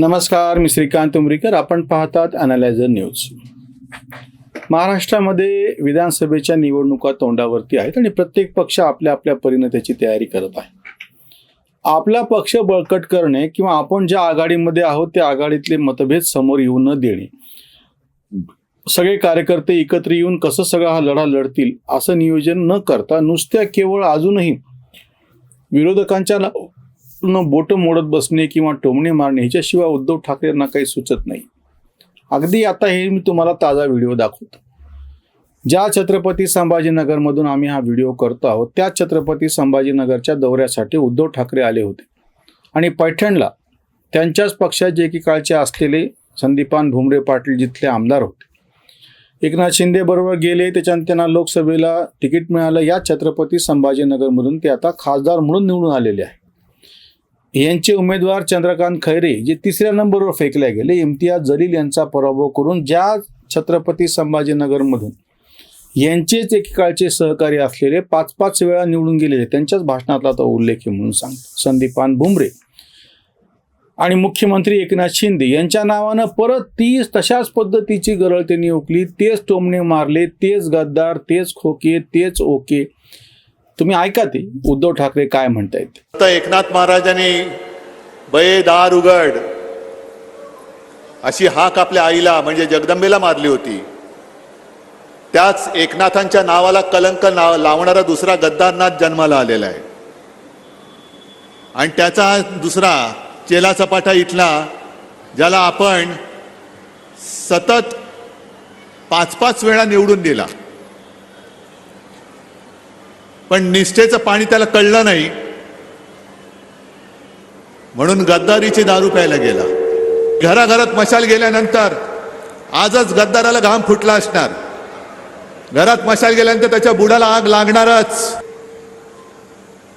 नमस्कार मी श्रीकांत उमरीकर. आपण पाहतात अनालायझर न्यूज महाराष्ट्रामध्ये विधानसभेच्या निवडणुका तोंडावरती आहेत आणि प्रत्येक पक्ष आपल्या आपल्या परीने त्याची तयारी करत आहे. आपला पक्ष बळकट करणे किंवा आपण ज्या आघाडीमध्ये आहोत त्या आघाडीतले मतभेद समोर येऊ न देणे. सगळे कार्यकर्ते एकत्र येऊन कसं सगळा हा लढा लढतील असं नियोजन न करता नुसत्या केवळ अजूनही विरोधकांच्या न बोटं मोडत बसणे किंवा टोमणे मारणे ह्याच्याशिवाय उद्धव ठाकरेंना काही सुचत नाही. अगदी आता हे मी तुम्हाला ताजा व्हिडिओ दाखवतो. ज्या छत्रपती संभाजीनगरमधून आम्ही हा व्हिडिओ करतो आहोत त्या छत्रपती संभाजीनगरच्या दौऱ्यासाठी उद्धव ठाकरे आले होते. आणि पैठणला त्यांच्याच पक्षाचे एकेकाळचे असलेले संदीपान भुमरे पाटील जिथले आमदार होते. एकनाथ शिंदे बरोबर गेले त्याच्यानंतर त्यांना लोकसभेला तिकीट मिळालं. या छत्रपती संभाजीनगरमधून ते आता खासदार म्हणून निवडून आलेले आहे यांचे उमेदवार चंद्रकांत खैरे जे तिसऱ्या नंबरवर फेकले गेले इम्तियाज जलील यांचा पराभव करून ज्या छत्रपती संभाजीनगरमधून यांचेच एकेकाळचे सहकारी असलेले पाच पाच वेळा निवडून गेलेले त्यांच्याच भाषणातला तो उल्लेख आहे म्हणून सांगतो. संदीपान भुमरे आणि मुख्यमंत्री एकनाथ शिंदे यांच्या नावानं परत तीच तशाच पद्धतीची गरळ त्यांनी ओकली तेच टोमणे मारले तेच गद्दार तेच खोके तेच ओके. तुम्ही ऐका ते. उद्धव ठाकरे काय म्हणतायत? आता एकनाथ महाराजांनी बये दार उघड. अशी हाक आपल्या आईला म्हणजे जगदंबेला मारली होती. त्याच एकनाथांच्या नावाला कलंक नाव लावणारा दुसरा गद्दारनाथ जन्माला आलेला आहे. आणि त्याचा दुसरा चेला चपाटा इथला ज्याला आपण सतत पाच पाच वेळा निवडून दिला. पण निष्ठेचं पाणी त्याला कळलं नाही. म्हणून गद्दारीची दारू प्यायला गेला. घराघरात मशाल गेल्यानंतर आजच गद्दाराला घाम फुटला असणार. घरात मशाल गेल्यानंतर त्याच्या बुडाला आग लागणारच.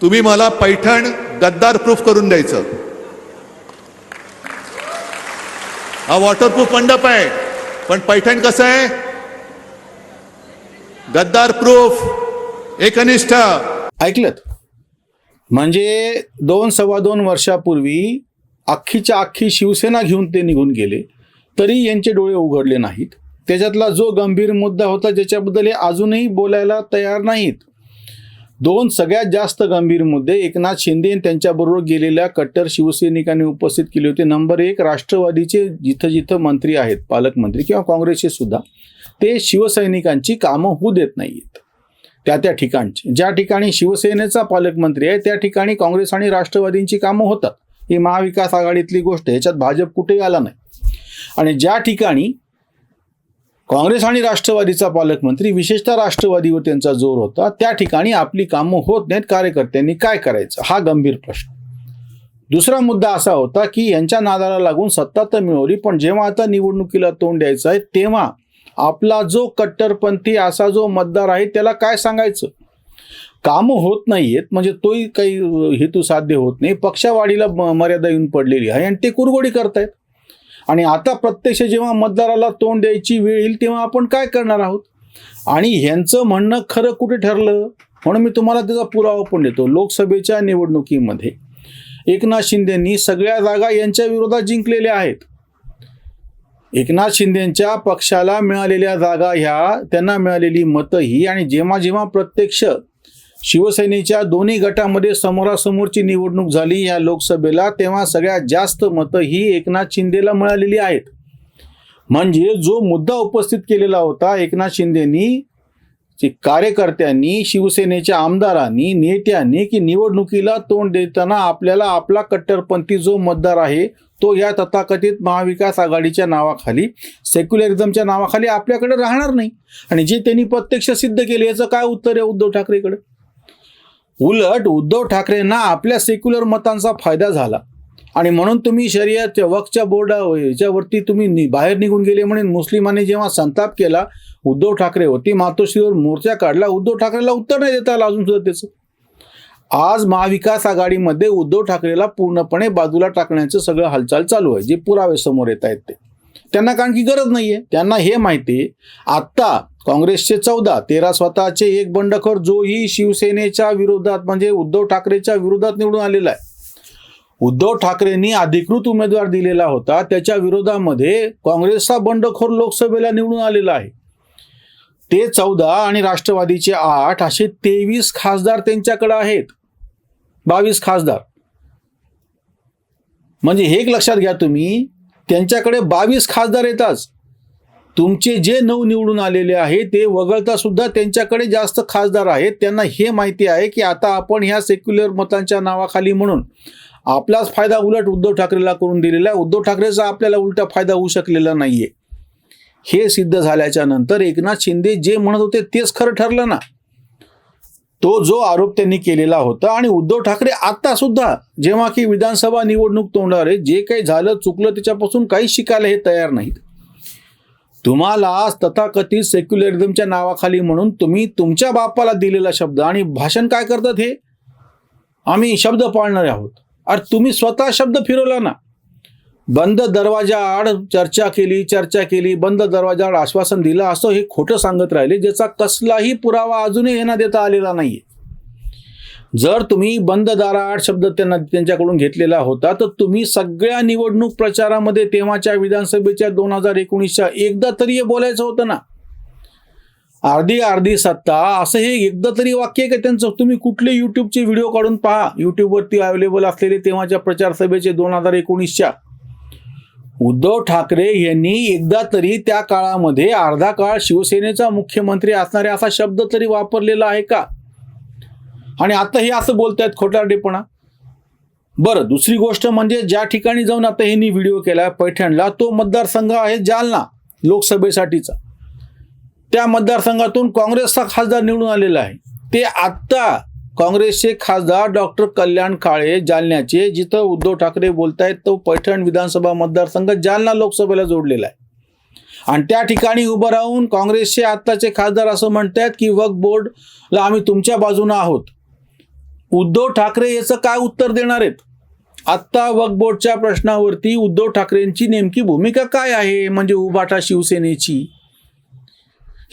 तुम्ही मला पैठण गद्दार प्रूफ करून द्यायचं. हा वॉटरप्रूफ मंडप आहे. पण पैठण कसं आहे? गद्दार प्रूफ एकनिष्ठ. ऐकलत? म्हणजे दोन सव्वा दोन वर्षापूर्वी अख्खीच्या अख्खी शिवसेना घेऊन ते निघून गेले तरी यांचे डोळे उघडले नाहीत. त्याच्यातला जो गंभीर मुद्दा होता ज्याच्याबद्दल हे अजूनही बोलायला तयार नाहीत. दोन सगळ्यात जास्त गंभीर मुद्दे एकनाथ शिंदे त्यांच्याबरोबर गेलेल्या कट्टर शिवसैनिकांनी उपस्थित केले होते. नंबर एक राष्ट्रवादीचे जिथं जिथं मंत्री आहेत पालकमंत्री किंवा काँग्रेसचे सुद्धा ते शिवसैनिकांची कामं होऊ देत नाहीत. त्या त्या ठिकाणची. ज्या ठिकाणी शिवसेनेचा पालकमंत्री आहे त्या ठिकाणी काँग्रेस आणि राष्ट्रवादींची कामं होतात. ही महाविकास आघाडीतली गोष्ट ह्याच्यात याच्यात भाजप कुठेही आला नाही. आणि ज्या ठिकाणी काँग्रेस आणि राष्ट्रवादीचा पालकमंत्री विशेषतः राष्ट्रवादीवर त्यांचा जोर होता त्या ठिकाणी आपली कामं होत नाहीत कार्यकर्त्यांनी काय करायचं? हा गंभीर प्रश्न. दुसरा मुद्दा असा होता की यांच्या नादाला लागून सत्ता तर मिळवली पण जेव्हा आता निवडणुकीला तोंड द्यायचं आहे तेव्हा आपला जो कट्टरपंथी असा जो मतदार आहे त्याला काय सांगायचं? कामं होत नाहीयेत म्हणजे तोही काही हेतू साध्य होत नाही. पक्षावाढीला म- मर्यादा येऊन पडलेली आहे आणि ते कुरगोडी करतायत. आणि आता प्रत्यक्ष जेव्हा मतदाराला तोंड द्यायची वेळ येईल तेव्हा आपण काय करणार आहोत? आणि ह्यांचं म्हणणं खरं कुठे ठरलं? म्हणून मी तुम्हाला त्याचा पुरावा पण देतो. लोकसभेच्या निवडणुकीमध्ये एकनाथ शिंदेंनी सगळ्या जागा यांच्या विरोधात जिंकलेल्या आहेत. एकनाथ शिंदेच्या पक्षाला मिळालेल्या जागा ह्या त्यांना मिळालेली मतं ही आणि जेव्हा जेव्हा प्रत्यक्ष शिवसेनेच्या दोन्ही गटामध्ये समोरासमोरची निवडणूक झाली या लोकसभेला तेव्हा सगळ्यात जास्त मतं ही एकनाथ शिंदेला मिळालेली आहेत. म्हणजे जो मुद्दा उपस्थित केलेला होता एकनाथ शिंदेनी कार्यकर्त्यांनी शिवसेनेच्या आमदारांनी नेत्यांनी की निवडणुकीला तोंड देताना आपल्याला आपला कट्टरपंथी जो मतदार आहे तो या तथाकथित महाविकास आघाडीच्या नावाखाली सेक्युलरिझमच्या नावाखाली आपल्याकडे राहणार नाही. आणि जे त्यांनी प्रत्यक्ष सिद्ध केले याचं काय उत्तर आहे उद्धव ठाकरेकडे? उलट उद्धव ठाकरेंना आपल्या सेक्युलर मतांचा फायदा झाला. आणि म्हणून तुम्ही शर्यत वक्तच्या बोर्डा याच्यावरती तुम्ही नि- बाहेर निघून गेले म्हणून मुस्लिमांनी जेव्हा संताप केला उद्धव ठाकरे होती मातोश्रीवर मोर्चा काढला उद्धव ठाकरेला उत्तर नाही देता आलं अजून सुद्धा त्याचं. आज महाविकास आघाडीमध्ये उद्धव ठाकरेला पूर्णपणे बाजूला टाकण्याचं सगळं हालचाल चालू आहे. जे पुरावे समोर येत आहेत ते. त्यांना कारण की गरज नाहीये. त्यांना हे माहिती आत्ता काँग्रेसचे चौदा तेरा स्वतःचे एक बंडखोर जोही शिवसेनेच्या विरोधात म्हणजे उद्धव ठाकरेच्या विरोधात निवडून आलेला आहे. उद्धव ठाकरेंनी अधिकृत उमेदवार दिलेला होता. त्याच्या विरोधामध्ये काँग्रेसचा बंडखोर लोकसभेला निवडून आलेला आहे. ते चौदा आणि राष्ट्रवादीचे आठ असे तेवीस खासदार त्यांच्याकडे आहेत. बावीस खासदार. म्हणजे हे एक लक्षात घ्या तुम्ही त्यांच्याकडे बावीस खासदार येतात. तुमचे जे नऊ निवडून आलेले आहे ते वगळता सुद्धा त्यांच्याकडे जास्त खासदार आहेत. त्यांना हे माहिती आहे की आता आपण ह्या सेक्युलर मतांच्या नावाखाली म्हणून आपलाच फायदा उलट उद्धव ठाकरेला करून दिलेला आहे. उद्धव ठाकरेचा आपल्याला उलटा फायदा होऊ शकलेला नाहीये. हे सिद्ध झाल्याच्यानंतर एकनाथ शिंदे जे म्हणत होते तेच खरं ठरलं ना. तो जो आरोप त्यांनी केलेला होता आणि उद्धव ठाकरे आता सुद्धा जेव्हा की विधानसभा निवडणूक तोंडावर आहे जे काही झालं चुकलं त्याच्यापासून काही शिकायला हे तयार नाहीत. तुम्हाला तथाकथित सेक्युलरिझमच्या नावाखाली म्हणून तुम्ही तुमच्या बापाला दिलेला शब्द आणि भाषण काय करतात हे? आम्ही शब्द पाळणारे आहोत. अरे तुम्ही स्वतः शब्द फिरवला ना. बंद दरवाजा आड चर्चा केली चर्चा केली बंद दरवाजा आड आश्वासन दिलं असं हे खोटं सांगत राहिले ज्याचा कसलाही पुरावा अजूनही यांना देता आलेला नाही जर तुम्ही बंद दाराआड शब्द त्यांना त्यांच्याकडून घेतलेला होता तर तुम्ही सगळ्या निवडणूक प्रचारामध्ये तेव्हाच्या विधानसभेच्या दोन हजार एकोणीसच्या एकदा तरी हे बोलायचं होतं ना. अर्धी अर्धी सत्ता असं हे एकदा तरी वाक्य आहे का त्यांचं? तुम्ही कुठले युट्यूबचे व्हिडिओ काढून पहा. युट्यूबवरती अवेलेबल असलेले तेव्हाच्या प्रचार सभेचे दोन हजार एकोणीसच्या उद्धव ठाकरे यांनी एकदा तरी त्या काळामध्ये अर्धा काळ शिवसेनेचा मुख्यमंत्री असणारे असा शब्द तरी वापरलेला आहे का? आणि आता हे असं बोलतायत खोटारडेपणा. बरं दुसरी गोष्ट म्हणजे ज्या ठिकाणी जाऊन आता ह्यांनी व्हिडिओ केला पैठणला तो मतदारसंघ आहे जालना लोकसभेसाठीचा. त्या मतदारसंघातून काँग्रेसचा खासदार निवडून आलेला आहे. ते आत्ता काँग्रेसचे खासदार डॉक्टर कल्याण काळे जालन्याचे जिथं उद्धव ठाकरे बोलतायत तो पैठण विधानसभा मतदारसंघ जालना लोकसभेला जोडलेला आहे. आणि त्या ठिकाणी उभं राहून काँग्रेसचे आत्ताचे खासदार असं म्हणतायत की वक्फ बोर्डला आम्ही तुमच्या बाजूनं आहोत. उद्धव ठाकरे याचं काय उत्तर देणार आहेत? आत्ता वक्फ बोर्डच्या प्रश्नावरती उद्धव ठाकरेंची नेमकी भूमिका काय आहे? म्हणजे उभाटा शिवसेनेची.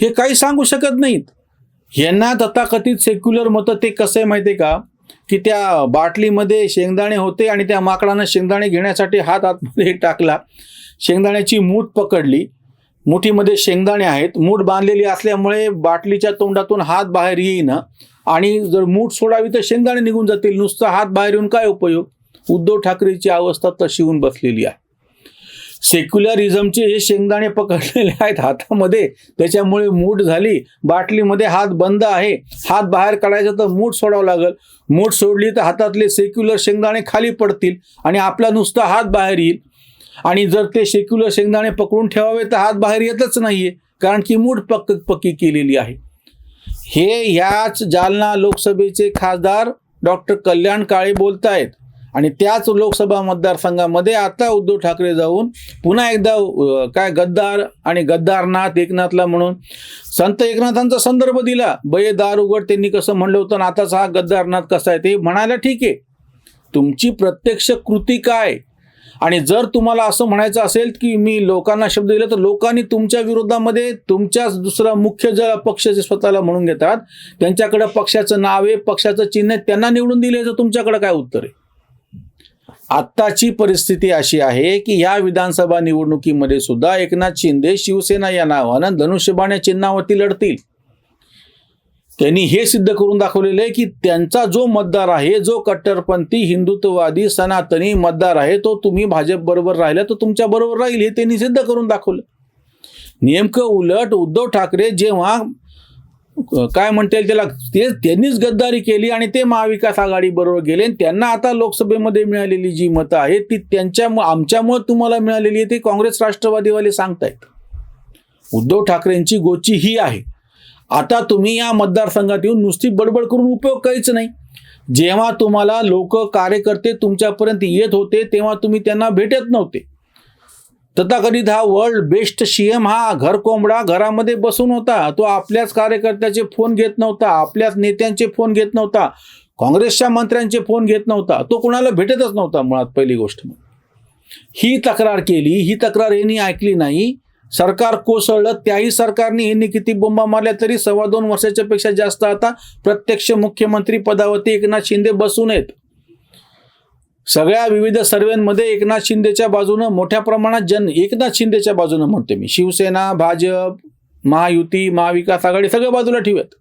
हे काही सांगू शकत नाहीत. यांना तथाकथित सेक्युलर मतं ते कसं आहे माहिती आहे का? की त्या बाटलीमध्ये शेंगदाणे होते आणि त्या माकडानं शेंगदाणे घेण्यासाठी हात आतमध्ये टाकला. शेंगदाण्याची मूठ पकडली. मुठीमध्ये शेंगदाणे आहेत. मूठ बांधलेली असल्यामुळे बाटलीच्या तोंडातून हात बाहेर येईना. आणि जर मूठ सोडावी तर शेंगदाणे निघून जातील. नुसतं हात बाहेर येऊन काय उपयोग? उद्धव ठाकरेची अवस्था तशी होऊन बसलेली आहे. सेक्युलरिझमचे हे शेंगदाणे पकडलेले आहेत हातामध्ये त्याच्यामुळे मूठ झाली बाटलीमध्ये हात बंद आहे. हात बाहेर काढायचा तर मूठ सोडावं लागेल. मूठ सोडली तर हातातले सेक्युलर शेंगदाणे खाली पडतील आणि आपला नुसता हात बाहेर येईल. आणि जर ते सेक्युलर शेंगदाणे पकडून ठेवावे तर हात बाहेर येतच नाहीये कारण की मूठ पक्क पक्की केलेली आहे. हे ह्याच जालना लोकसभेचे खासदार डॉक्टर कल्याण काळे बोलतायत. आणि त्याच लोकसभा मतदारसंघामध्ये आता उद्धव ठाकरे जाऊन पुन्हा एकदा काय गद्दार आणि गद्दारनाथ एकनाथला म्हणून संत एकनाथांचा संदर्भ दिला. बये दार उघड त्यांनी कसं म्हणलं होतं आणि आताचा हा गद्दारनाथ कसा आहे ते म्हणायला ठीक आहे. तुमची प्रत्यक्ष कृती काय? आणि जर तुम्हाला असं म्हणायचं असेल की मी लोकांना शब्द दिला तर लोकांनी तुमच्या विरोधामध्ये तुमच्याच दुसरा मुख्य ज्या पक्ष जे स्वतःला म्हणून घेतात त्यांच्याकडे पक्षाचं नाव आहे पक्षाचं चिन्ह आहे त्यांना निवडून दिले तर तुमच्याकडे काय उत्तर आहे? आत्ताची परिस्थिती अशी आहे की या विधानसभा निवडणुकीमध्ये सुद्धा एकनाथ शिंदे शिवसेना या नावानं धनुष्यबाण या चिन्हावरती लढतील. त्यांनी हे सिद्ध करून दाखवलेलं आहे की त्यांचा जो मतदार आहे जो कट्टरपंथी हिंदुत्ववादी सनातनी मतदार आहे तो तुम्ही भाजप बरोबर राहिला तर तुमच्या बरोबर राहील हे त्यांनी सिद्ध करून दाखवलं. नेमकं उलट उद्धव ठाकरे जेव्हा काय म्हणता येईल त्याला? ते त्यांनीच गद्दारी केली आणि ते महाविकास आघाडी बरोबर गेले. आणि त्यांना आता लोकसभेमध्ये मिळालेली जी मतं आहेत ती त्यांच्या आमच्यामुळे तुम्हाला मिळालेली आहे ते काँग्रेस राष्ट्रवादीवाले सांगतायत. उद्धव ठाकरेंची गोची ही आहे. आता तुम्ही या मतदारसंघात येऊन नुसती बडबड करून उपयोग काहीच नाही. जेव्हा तुम्हाला लोक कार्यकर्ते तुमच्यापर्यंत येत होते तेव्हा तुम्ही त्यांना भेटत नव्हते. तथाकथित हा वर्ल्ड बेस्ट सीएम हा घर कोंबडा घरामध्ये बसून होता. तो आपल्याच कार्यकर्त्याचे फोन घेत नव्हता आपल्याच नेत्यांचे फोन घेत नव्हता काँग्रेसच्या मंत्र्यांचे फोन घेत नव्हता. तो कुणाला भेटतच नव्हता मुळात पहिली गोष्ट म्हणजे. ही तक्रार केली ही तक्रार यांनी ऐकली नाही. सरकार कोसळलं त्याही सरकारने यांनी किती बोंबा मारल्या तरी सव्वा दोन वर्षाच्या पेक्षा जास्त आता प्रत्यक्ष मुख्यमंत्री पदावरती एकनाथ शिंदे बसून आहेत सगळ्या विविध सर्वेमध्ये एकनाथ शिंदेच्या बाजूनं मोठ्या प्रमाणात जन एकनाथ शिंदेच्या बाजूनं म्हणते मी. शिवसेना भाजप महायुती महाविकास आघाडी सगळ्या बाजूला ठेवत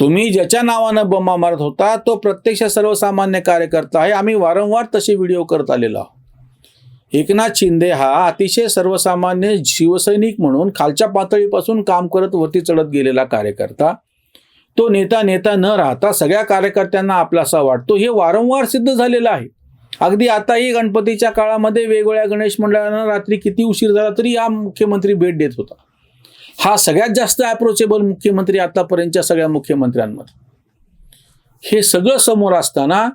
तुम्ही ज्याच्या नावानं बंबा मारत होता तो प्रत्यक्ष सर्वसामान्य कार्यकर्ता आहे. आम्ही वारंवार तसे व्हिडिओ करत आलेलो आहोत. एकनाथ शिंदे हा अतिशय सर्वसामान्य शिवसैनिक म्हणून खालच्या पातळीपासून काम करत वरती चढत गेलेला कार्यकर्ता. तो नेता नेता न राहता सगळ्या कार्यकर्त्यांना आपलासा वाटतो. हे वारंवार सिद्ध झालेलं आहे. अगदी आताही गणपतीच्या काळामध्ये वेगवेगळ्या गणेश मंडळांना रात्री किती उशीर झाला तरी हा मुख्यमंत्री भेट देत होता. हा सगळ्यात जास्त अप्रोचेबल मुख्यमंत्री आतापर्यंतच्या सगळ्या मुख्यमंत्र्यांमध्ये. हे सगळं समोर असताना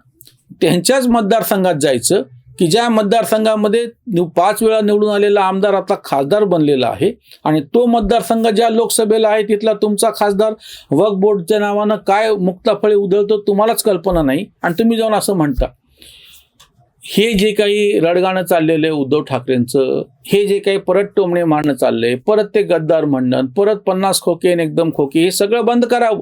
त्यांच्याच मतदारसंघात जायचं की ज्या मतदारसंघामध्ये पाच वेळा निवडून आलेला आमदार आता खासदार बनलेला आहे आणि तो मतदारसंघ ज्या लोकसभेला आहे तिथला तुमचा खासदार वक बोर्डच्या नावानं काय मुक्ताफळे उधळतो तुम्हालाच कल्पना नाही आणि तुम्ही जाऊन असं म्हणता. हे जे काही रडगाणं चाललेलं आहे उद्धव ठाकरेंचं हे जे काही परत टोमणे मारणं चाललंय परत ते गद्दार म्हणणं परत पन्नास खोके आणि एकदम खोके हे सगळं बंद करावं.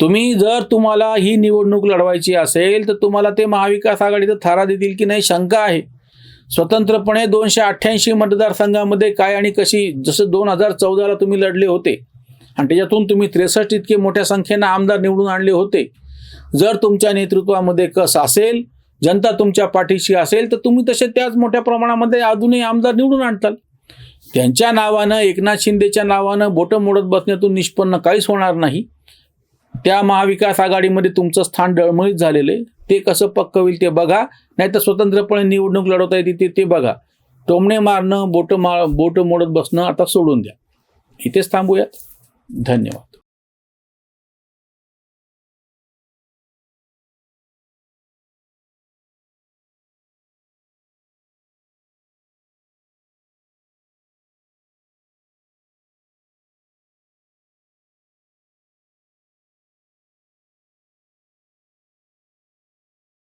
तुम्ही जर तुम्हाला ही निवडणूक लढवायची असेल तर तुम्हाला ते महाविकास आघाडीचा थारा देतील की नाही शंका आहे. स्वतंत्रपणे दोनशे अठ्ठ्याऐंशी मतदारसंघामध्ये काय आणि कशी जसं दोन हजार चौदाला तुम्ही लढले होते आणि त्याच्यातून तुम्ही त्रेसष्ट इतके मोठ्या संख्येनं आमदार निवडून आणले होते. जर तुमच्या नेतृत्वामध्ये कस असेल जनता तुमच्या पाठीशी असेल तर तुम्ही तसे त्याच मोठ्या प्रमाणामध्ये अजूनही आमदार निवडून आणताल. त्यांच्या नावानं एकनाथ शिंदेच्या नावानं बोटं मोडत बसण्यातून निष्पन्न काहीच होणार नाही. त्या महाविकास आघाडीमध्ये तुमचं स्थान डळमळीत झालेलं आहे. ते कसं पक्क होईल ते बघा. नाही तर स्वतंत्रपणे निवडणूक लढवता येते ते ते बघा. टोमणे मारणं बोटं मा बोटं मोडत बसणं आता सोडून द्या. इथेच थांबूयात. धन्यवाद.